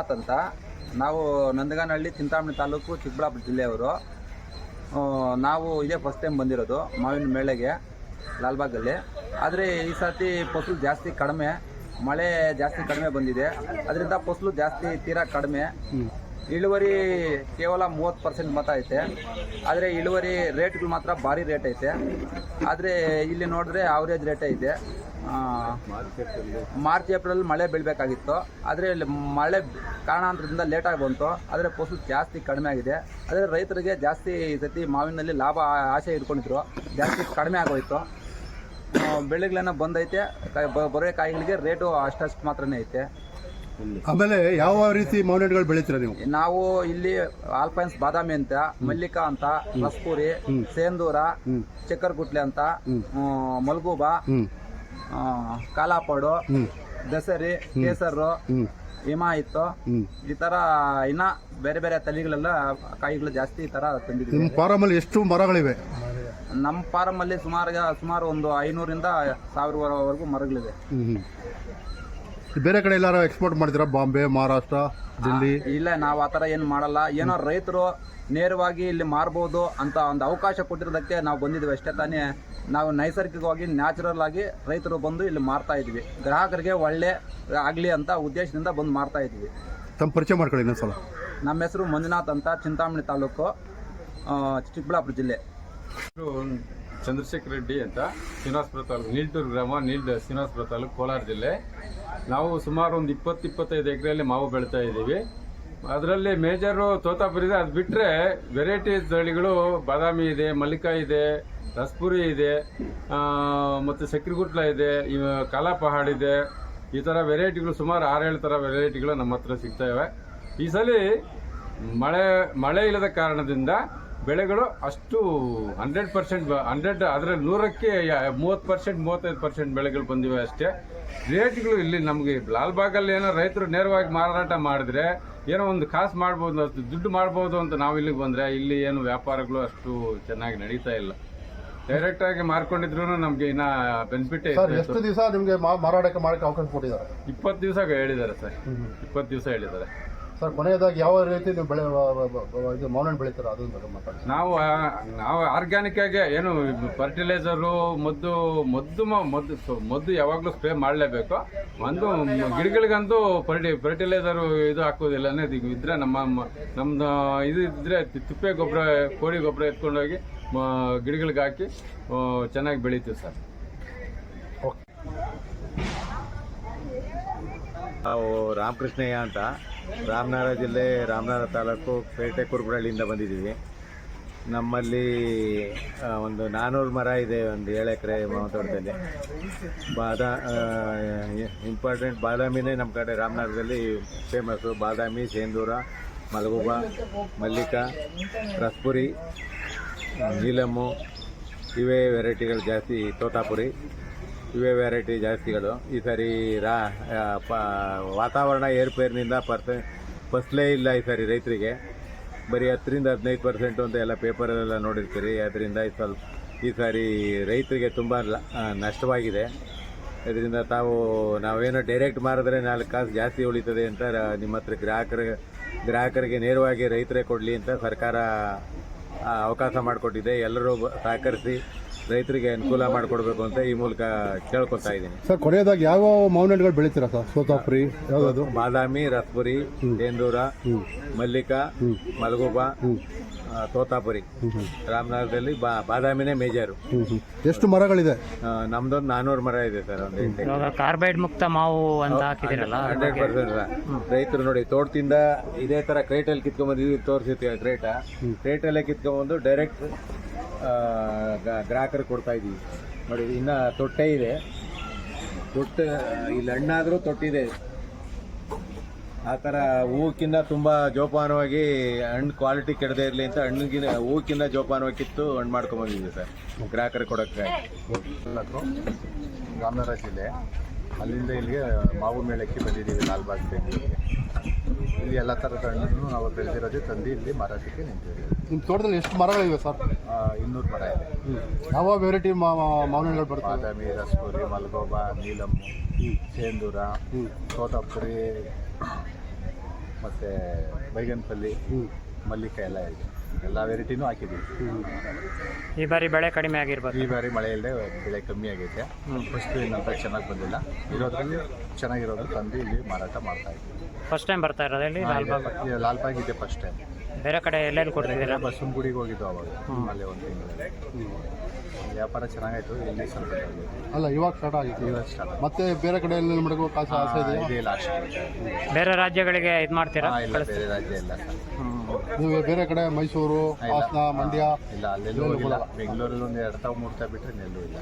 ಮಂಜುನಾಥ್ ಅಂತ. ನಾವು ನಂದಗಾನಹಳ್ಳಿ, ಚಿಂತಾಮಣಿ ತಾಲೂಕು, ಚಿಕ್ಕಬಳ್ಳಾಪುರ ಜಿಲ್ಲೆಯವರು. ನಾವು ಇದೇ ಫಸ್ಟ್ ಟೈಮ್ ಬಂದಿರೋದು, ಮಾವಿನ ಮೇಳೆಗೆ, ಲಾಲ್ಬಾಗಲ್ಲಿ. ಆದರೆ ಈ ಸರ್ತಿ ಫಸಲು ಜಾಸ್ತಿ ಕಡಿಮೆ, ಮಳೆ ಜಾಸ್ತಿ ಕಡಿಮೆ ಬಂದಿದೆ. ಅದರಿಂದ ಫಸಲು ಜಾಸ್ತಿ ತೀರಾ ಕಡಿಮೆ. ಇಳುವರಿ ಕೇವಲ ಮೂವತ್ತು ಪರ್ಸೆಂಟ್ ಮಾತ್ರ ಐತೆ. ಆದರೆ ಇಳುವರಿ ರೇಟ್ಗಳು ಮಾತ್ರ ಭಾರಿ ರೇಟ್ ಐತೆ. ಆದರೆ ಇಲ್ಲಿ ನೋಡಿದ್ರೆ ಆವ್ರೇಜ್ ರೇಟ್ ಐತೆ. ಮಾರ್ಚ್ ಏಪ್ರಿಲ್ ಮಳೆ ಬೀಳಬೇಕಾಗಿತ್ತು. ಆದರೆ ಇಲ್ಲಿ ಮಳೆ ಕಾರಣಾಂತರದಿಂದ ಲೇಟಾಗಿ ಬಂತು. ಆದರೆ ಫಸಲು ಜಾಸ್ತಿ ಕಡಿಮೆ ಆಗಿದೆ. ಆದರೆ ರೈತರಿಗೆ ಜಾಸ್ತಿ ಸತಿ ಮಾವಿನಲ್ಲಿ ಲಾಭ ಆಸೆ ಇಟ್ಕೊಂಡಿದ್ರು. ಜಾಸ್ತಿ ಕಡಿಮೆ ಆಗೋಯ್ತು. ಬೆಳೆಗಳನ್ನ ಬೆಳೆಗಳೇನೋ ಬಂದೈತೆ ಬರೋ ಕಾಯಿಗಳಿಗೆ ರೇಟು ಅಷ್ಟಷ್ಟು ಮಾತ್ರನೇ ಐತೆ. ಆಮೇಲೆ ಯಾವ ರೀತಿ ಮಾವಿನ ಹಣ್ಣುಗಳು ಬೆಳಿತೀರಾ ನೀವು? ನಾವು ಇಲ್ಲಿ ಆಲ್ಪೈನ್ಸ್ ಬಾದಾಮಿ ಅಂತ ಮಲ್ಲಿಕಾ ಅಂತ ರಸ್ಪೂರಿ ಸೇಂದೂರ ಚಕ್ಕರ್ಗುಟ್ಲೆ ಅಂತ ಮಲ್ಗೂಬ ಹ್ಮ್. ದಸರಿ ಕೇಸರು ಹಿಮಾಯಿತು ಹ್ಮ್. ಈ ತರ ಇನ್ನ ಬೇರೆ ಬೇರೆ ತಲೆಗಳೆಲ್ಲ ಕಾಯಿಗಳು ಜಾಸ್ತಿ ಈ ತರ ತಂದಿದ್ದೀವಿ ನಿಮ್ಮ ಫಾರಮಲ್ಲಿ ಎಷ್ಟು ಮರಗಳಿವೆ? ನಮ್ಮ ಫಾರಮಲ್ಲಿ ಅಲ್ಲಿ ಸುಮಾರು ಸುಮಾರು ಒಂದು ಐನೂರಿಂದ ಸಾವಿರವರೆಗೂ ಮರಗಳಿವೆ. ಬೇರೆ ಕಡೆ ಎಲ್ಲಾರು ಎಕ್ಸ್ಪೋರ್ಟ್ ಮಾಡ್ತೀರಾ ಬಾಂಬೆ ಮಹಾರಾಷ್ಟ್ರ ದಿಲ್ಲಿ? ಇಲ್ಲ ನಾವು ಆ ಥರ ಏನು ಮಾಡಲ್ಲ. ಏನೋ ರೈತರು ನೇರವಾಗಿ ಇಲ್ಲಿ ಮಾರ್ಬೋದು ಅಂತ ಒಂದು ಅವಕಾಶ ಕೊಟ್ಟಿರೋದಕ್ಕೆ ನಾವು ಬಂದಿದ್ದೀವಿ. ಅಷ್ಟೇ ತಾನೇ ನಾವು ನೈಸರ್ಗಿಕವಾಗಿ ನ್ಯಾಚುರಲ್ ಆಗಿ ರೈತರು ಬಂದು ಇಲ್ಲಿ ಮಾರ್ತಾ ಇದ್ವಿ. ಗ್ರಾಹಕರಿಗೆ ಒಳ್ಳೆ ಆಗಲಿ ಅಂತ ಉದ್ದೇಶದಿಂದ ಬಂದು ಮಾರ್ತಾ ಇದ್ವಿ. ತಮ್ಮ ಪರಿಚಯ ಮಾಡ್ಕೊಳ್ಳಿ ಇನ್ನೊಂದ್ಸಲ ನಮ್ಮ ಹೆಸರು ಮಂಜುನಾಥ್ ಅಂತ ಚಿಂತಾಮಣಿ ತಾಲೂಕು ಆ, ಚಿಕ್ಕಬಳ್ಳಾಪುರ ಜಿಲ್ಲೆ. ಚಂದ್ರಶೇಖರ್ ರೆಡ್ಡಿ ಅಂತ ಶ್ರೀನಿವಾಸಪುರ ತಾಲೂಕು ನೀಲ್ಟೂರು ಗ್ರಾಮ, ನೀಲ್ ಶ್ರೀನಿವಾಸಪುರ ತಾಲೂಕು ಕೋಲಾರ ಜಿಲ್ಲೆ. ನಾವು ಸುಮಾರು ಒಂದು ಇಪ್ಪತ್ತು, ಇಪ್ಪತ್ತೈದು ಎಕರೆಯಲ್ಲಿ ಮಾವು ಬೆಳೀತಾ ಇದ್ದೀವಿ. ಅದರಲ್ಲಿ ಮೇಜರು ತೋತಾಪುರಿ ಇದೆ. ಅದು ಬಿಟ್ಟರೆ ವೆರೈಟಿ ತಳಿಗಳು ಬಾದಾಮಿ ಇದೆ ಮಲ್ಲಿಕಾ ಇದೆ, ರಸ್ಪುರಿ ಇದೆ ಮತ್ತು ಸಕ್ರಿಗುಟ್ಲ ಇದೆ ಕಾಲಾಪಹಾಡ್ ಇದೆ. ಈ ಥರ ವೆರೈಟಿಗಳು ಸುಮಾರು ಆರೇಳು ಥರ ವೆರೈಟಿಗಳು ನಮ್ಮ ಹತ್ರ ಸಿಗ್ತಾಯಿವೆ ಈ ಸಲ ಮಳೆ ಮಳೆ ಇಲ್ಲದ ಕಾರಣದಿಂದ ಬೆಳೆಗಳು ಅಷ್ಟು ಹಂಡ್ರೆಡ್ ಪರ್ಸೆಂಟ್ ಹಂಡ್ರೆಡ್ ಅದರಲ್ಲಿ ನೂರಕ್ಕೆ ಮೂವತ್ತು ಪರ್ಸೆಂಟ್ ಮೂವತ್ತೈದು ಪರ್ಸೆಂಟ್ ಬೆಳೆಗಳು ಬಂದಿವೆ ಅಷ್ಟೇ. ರೇಟ್ಗಳು ಇಲ್ಲಿ ನಮಗೆ ಲಾಲ್ಬಾಗಲ್ಲಿ ಏನೋ ರೈತರು ನೇರವಾಗಿ ಮಾರಾಟ ಮಾಡಿದ್ರೆ ಏನೋ ಒಂದು ಕಾಸು ಮಾಡ್ಬೋದು ಅಷ್ಟು ದುಡ್ಡು ಮಾಡ್ಬೋದು ಅಂತ ನಾವು ಇಲ್ಲಿಗೆ ಬಂದರೆ ಇಲ್ಲಿ ಏನು ವ್ಯಾಪಾರಗಳು ಅಷ್ಟು ಚೆನ್ನಾಗಿ ನಡೀತಾ ಇಲ್ಲ. ಡೈರೆಕ್ಟ್ ಆಗಿ ಮಾರ್ಕೊಂಡಿದ್ರು ನಮಗೆ ಇನ್ನ ಬೆನಿಫಿಟ್ ಎಷ್ಟು ದಿವಸ ನಿಮಗೆ ಮಾರಾಟಕ್ಕೆ ಮಾಡಕ್ಕೆ ಅವಕಾಶ ಕೊಟ್ಟಿದ್ದಾರೆ? ಇಪ್ಪತ್ತು ದಿವಸ ಹೇಳಿದ್ದಾರೆ ಸರ್. ಇಪ್ಪತ್ತು ದಿವಸ ಹೇಳಿದ್ದಾರೆ. ಸರ್, ಕೊನೆಯದಾಗಿ ಯಾವ ರೀತಿ ನೀವು ಬೆಳೆ ಇದು ಮಾವಿನ ಬೆಳೀತಾರ? ಅದು ಮಾತಾಡಿ ನಾವು ನಾವು ಆರ್ಗ್ಯಾನಿಕ್ ಆಗಿ ಏನು ಫರ್ಟಿಲೈಸರು ಮದ್ದು ಮದ್ದು ಮದ್ದು ಮದ್ದು ಯಾವಾಗಲೂ ಸ್ಪ್ರೇ ಮಾಡಲೇಬೇಕು. ಒಂದು ಗಿಡಗಳಿಗಂತೂ ಫರ್ಟಿ ಫರ್ಟಿಲೈಸರು ಇದು ಹಾಕೋದಿಲ್ಲ ಇದ್ರೆ ನಮ್ಮ ನಮ್ದು, ಇದು ಇದ್ರೆ ತಿಪ್ಪೆ ಗೊಬ್ಬರ, ಕೋಳಿ ಗೊಬ್ಬರ ಎತ್ಕೊಂಡೋಗಿ ಗಿಡಗಳಿಗೆ ಹಾಕಿ ಚೆನ್ನಾಗಿ ಬೆಳೀತೀವಿ ಸರ್. ನಾವು ರಾಮಕೃಷ್ಣಯ್ಯ ಅಂತ ರಾಮನಗರ ಜಿಲ್ಲೆ ರಾಮನಗರ ತಾಲೂಕು ಪೇಟೆ ಕುರುಬಳ್ಳಿಯಿಂದ ಬಂದಿದ್ದೀವಿ. ನಮ್ಮಲ್ಲಿ ಒಂದು ನಾನ್ನೂರು ಮರ ಇದೆ ಒಂದು ಏಳು ಎಕರೆ ತೋಟದಲ್ಲಿ ಬಾದಾ ಇಂಪಾರ್ಟೆಂಟ್ ಬಾದಾಮಿನೇ ನಮ್ಮ ಕಡೆ ರಾಮನಗರದಲ್ಲಿ ಫೇಮಸ್ಸು ಬಾದಾಮಿ, ಸೇಂದೂರ, ಮಲಗುಬ, ಮಲ್ಲಿಕ, ರಸ್ಪುರಿ, ನೀಲಮ್ಮು, ಇವೇ ವೆರೈಟಿಗಳು ಜಾಸ್ತಿ. ತೋತಾಪುರಿ. ಇವೇ ವೆರೈಟಿ ಜಾಸ್ತಿಗಳು. ಈ ಸರಿ ರಾ ವಾತಾವರಣ ಏರ್ಪೇರಿನಿಂದ ಪರ್ಸೆ ಫಸಲೇ ಇಲ್ಲ ಈ ಸರಿ ರೈತರಿಗೆ. ಬರೀ ಹತ್ತರಿಂದ ಹದಿನೈದು ಪರ್ಸೆಂಟು ಅಂತ ಎಲ್ಲ ಪೇಪರಲ್ಲೆಲ್ಲ ನೋಡಿರ್ತೀರಿ. ಅದರಿಂದ ಸ್ವಲ್ಪ, ಈ ಸಾರಿ ರೈತರಿಗೆ ತುಂಬ ನಷ್ಟವಾಗಿದೆ. ಇದರಿಂದ ತಾವು, ನಾವೇನೋ ಡೈರೆಕ್ಟ್ ಮಾರಿದ್ರೆ ನಾಲ್ಕು ಕಾಸು ಜಾಸ್ತಿ ಉಳಿತದೆ ಅಂತ ನಿಮ್ಮ ಹತ್ರ ಗ್ರಾಹಕರ, ಗ್ರಾಹಕರಿಗೆ ನೇರವಾಗಿ ರೈತರೇ ಕೊಡಲಿ ಅಂತ ಸರ್ಕಾರ ಅವಕಾಶ ಮಾಡಿಕೊಟ್ಟಿದೆ. ಎಲ್ಲರೂ ಸಹಕರಿಸಿ ರೈತರಿಗೆ ಅನುಕೂಲ ಮಾಡಿಕೊಡ್ಬೇಕು ಅಂತ ಈ ಮೂಲಕ ಕೇಳ್ಕೊತಾ ಇದ್ದೀನಿ. ಸರ್ ಕೊನೆಯದಾಗಿ ಯಾವ ಮಾವಿನ ಹಣ್ಣುಗಳು ಬೆಳಿತೀರಾ ಸರ್? ಸೋತಾಪುರಿ ಯಾವ್ದು? ಬಾದಾಮಿ ರಸ್ಪುರಿ ಸೇಂದೂರ ಮಲ್ಲಿಕಾ ಮಲಗುಬ ತೋತಾಪುರಿ. ರಾಮನಗರದಲ್ಲಿ ಬಾ ಬಾದಾಮಿನೇ ಮೇಜರು. ಎಷ್ಟು ಮರಗಳಿದೆ? ನಮ್ದೊಂದು ನಾನ್ನೂರು ಮರ ಇದೆ ಸರ್ ಒಂದು ಇವಾಗ ಕಾರ್ಬೈಡ್ ಮುಕ್ತ ಮಾವು ಅಂತ ಹಾಕಿದಿರಲ್ಲ ಹಂಡ್ರೆಡ್ ಪರ್ಸೆಂಟ್ ರೈತರು ನೋಡಿ ತೋಟದಿಂದ ಇದೇ ತರ ಕ್ರೇಟಲ್ಲಿ ಕಿತ್ಕೊಂಡ್ಬಂದಿದ್ವಿ ತೋರಿಸಿರ್ತೀವಿ ಕ್ರೇಟ ಕ್ರೇಟಲ್ಲೇ ಕಿತ್ಕೊಂಡ್ಬಂದು ಡೈರೆಕ್ಟ್ ಗ್ರಾಹಕರು ಕೊಡ್ತಾ ಇದೀವಿ ನೋಡಿ ಇನ್ನ ತೊಟ್ಟೆ ಇದೆ. ತೊಟ್ಟೆ ಇಲ್ಲಿ ಹಣ್ಣಾದರೂ ತೊಟ್ಟಿದೆ. ಆ ಥರ ಹೂವಕ್ಕಿಂತ ತುಂಬ ಜೋಪಾನವಾಗಿ ಹಣ್ಣು ಕ್ವಾಲಿಟಿ ಕೆಡದೇ ಇರಲಿ ಅಂತ ಹಣ್ಣಿಗಿನ ಹೂವಕ್ಕಿಂತ ಜೋಪಾನವಾಗಿ ಕಿತ್ತು ಹಣ್ಣು ಮಾಡ್ಕೊಂಬಂದಿದ್ವಿ ಸರ್. ಗ್ರಾಹಕರಿಗೆ ಕೊಡೋಕ್ಕೆ ರಾಮನಗರ ಜಿಲ್ಲೆ ಅಲ್ಲಿಂದ ಇಲ್ಲಿಗೆ ಮಾವು ಮೇಳಕ್ಕೆ ಬಂದಿದ್ದೀವಿ ಲಾಲ್ಬಾಗ್ ಬೆಂಗಳೂರಿಗೆ. ಇಲ್ಲಿ ಎಲ್ಲ ಥರದ ಹಣ್ಣನ್ನು ನಾವು ಬೆಳೆದಿರೋದೇ ತಂದು ಇಲ್ಲಿ ಮಾರಾಟಕ್ಕೆ ನಿಂತಿದ್ದೀವಿ. ನಿಮ್ಮ ತೋಟದಲ್ಲಿ ಎಷ್ಟು ಮರಗಳಿವೆ ಸರ್? ಇನ್ನೂರು ಮರ ಇದೆ. ಯಾವ ವೆರೈಟಿ ಮಾವಿನಗಳು ಹಣ್ಣುಗಳು ಬರ್ತವೆ ಬಾದಾಮಿ ರಸಪುರಿ ಮಲ್ಗೋಬಾ ನೀಲಮ್ಮು ಸೇಂದೂರ ತೋತಾಪುರಿ ಮತ್ತು ಬೈಗನ್ಪಲ್ಲಿ ಮಲ್ಲಿಕ ಎಲ್ಲ ಇದೆ. ಎಲ್ಲ ವೆರೈಟಿನೂ ಹಾಕಿದ್ದೀವಿ. ಈ ಬಾರಿ ಬೆಳೆ ಕಡಿಮೆ ಆಗಿರ್ಬೋದು. ಈ ಬಾರಿ ಮಳೆ ಇಲ್ಲದೆ ಬೆಳೆ ಕಮ್ಮಿ ಆಗೈತೆ. ಫಸ್ಟ್ ಏನಂತ ಚೆನ್ನಾಗಿ ಬಂದಿಲ್ಲ. ಇರೋದ್ರಲ್ಲಿ ಚೆನ್ನಾಗಿರೋದು ತಂದು ಇಲ್ಲಿ ಮಾರಾಟ ಮಾಡ್ತಾ ಇದ್ದೀವಿ. ಫಸ್ಟ್ ಟೈಮ್ ಬರ್ತಾ ಇರೋದು ಇಲ್ಲಿ? ಲಾಲ್ಬಾಗ್ ಇದು ಲಾಲ್ಬಾಗ್ ಇದೆ ಫಸ್ಟ್ ಟೈಮ್ ಬೇರೆ ಕಡೆ ಎಲ್ಲೆಲ್ಲಿ ಕೊಡ್ತಿದ್ದೀರಾ? ಬಸವನಗುಡಿಗೆ ಹೋಗಿದ್ದು ಅವಾಗ ಅಲ್ಲೇ ಒಂದು ತಿಂಗಳು ವ್ಯಾಪಾರ ಚೆನ್ನಾಗಾಯ್ತು ಇಲ್ಲಿ ಸ್ವಲ್ಪ ಅಲ್ಲ ಇವಾಗ ಸ್ಟಾರ್ಟ್ ಆಗಿತ್ತು. ಇವಾಗ ಸ್ಟಾರ್ಟ್ ಮತ್ತೆ ಬೇರೆ ಕಡೆ ಎಲ್ಲ ಮಾಡಬೇಕು? ಕಾಸು ಆಸೆ ಇದೆ ಲಾಸ್ಟ್ ಬೇರೆ ರಾಜ್ಯಗಳಿಗೆ ಇದು ಮಾಡ್ತೀರಾ? ಇಲ್ಲ ಬೇರೆ ರಾಜ್ಯ ಇಲ್ಲ. ನೀವು ಬೇರೆ ಕಡೆ ಮೈಸೂರು ಹಾಸನ ಮಂಡ್ಯ ಇಲ್ಲ ಅಲ್ಲೆಲ್ಲೂ ಹೋಗಿಲ್ಲ. ಬೆಂಗಳೂರಲ್ಲಿ ಒಂದು ಎರಡು ತಾವು ಮೂರು ತಾವು ಬಿಟ್ಟರೆ ನೆಲ್ಲೂ ಇಲ್ಲ.